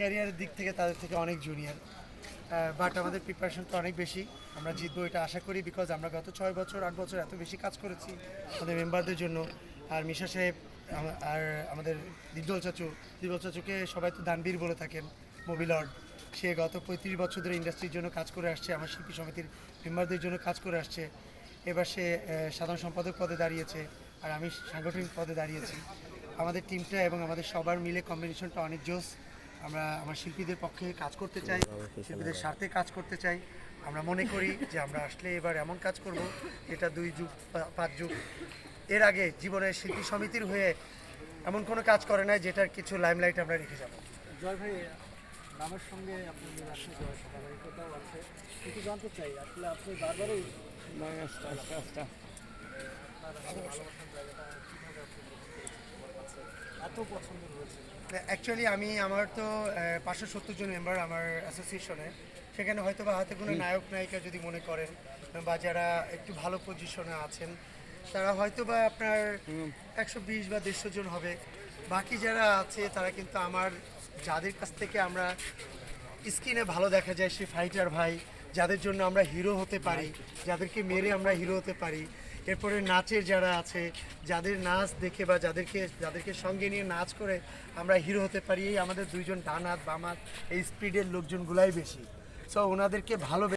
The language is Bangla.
ক্যারিয়ারের দিক থেকে তাদের থেকে অনেক জুনিয়র বাট আমাদের প্রিপারেশন তো অনেক বেশি। আমরা জিতবো এটা আশা করি বিকজ আমরা গত ছয় বছর, আট বছর এত বেশি কাজ করেছি আমাদের মেম্বারদের জন্য। আর মিশা সাহেব আর আমাদের দিব্যল চাচু দিব্যল চাচুকে সবাই তো দানবীর বলে থাকেন মোবিলর্ড সে গত পঁয়ত্রিশ বছর ধরে ইন্ডাস্ট্রির জন্য কাজ করে আসছে, আমার শিল্পী সমিতির মেম্বারদের জন্য কাজ করে আসছে। এবার সে সাধারণ সম্পাদক পদে দাঁড়িয়েছে আর আমি সাংগঠনিক পদে দাঁড়িয়েছি। আমাদের টিমটা এবং আমাদের সবার মিলে কম্বিনেশনটা অনেক জোস। আমরা আমার শিল্পীদের পক্ষে কাজ করতে চাই শিল্পীদের স্বার্থে কাজ করতে চাই। আমরা মনে করি যে আমরা আসলে এবার এমন কাজ করব যেটা দুই যুগ পাঁচ যুগ। এর আগে জীবনের শিল্পী সমিতির হয়ে এমন কোনো কাজ করে নাই যেটার কিছু লাইমলাইট আমরা রেখে যাব। জয় ভাই নামের সঙ্গে আছে জয় ধারাবাহিকতাও আছে কিন্তু জানতে চাই আসলে আপনি বারবারই এত পছন্দ হয়েছে অ্যাকচুয়ালি আমি আমার তো পাঁচশো সত্তর জন মেম্বার আমার অ্যাসোসিয়েশনে সেখানে হয়তো বা হাতে কোনো নায়ক নায়িকা যদি মনে করেন বা যারা একটু ভালো পজিশনে আছেন তারা হয়তো বা আপনার একশো বিশ বা দেড়শো জন হবে। বাকি যারা আছে তারা কিন্তু আমার যাদের কাছ থেকে আমরা স্ক্রিনে ভালো দেখা যায় সে ফাইটার ভাই যাদের জন্য আমরা হিরো হতে পারি যাদেরকে মেরে আমরা হিরো হতে পারি। এরপরে নাচের যারা আছে, যাদের নাচ দেখে বা যাদেরকে যাদেরকে সঙ্গে নিয়ে নাচ করে আমরা হিরো হতে পারি, এই আমাদের দুইজন ডান হাত বাম এই স্পিডের লোকজনগুলাই বেশি। সো ওনাদেরকে ভালো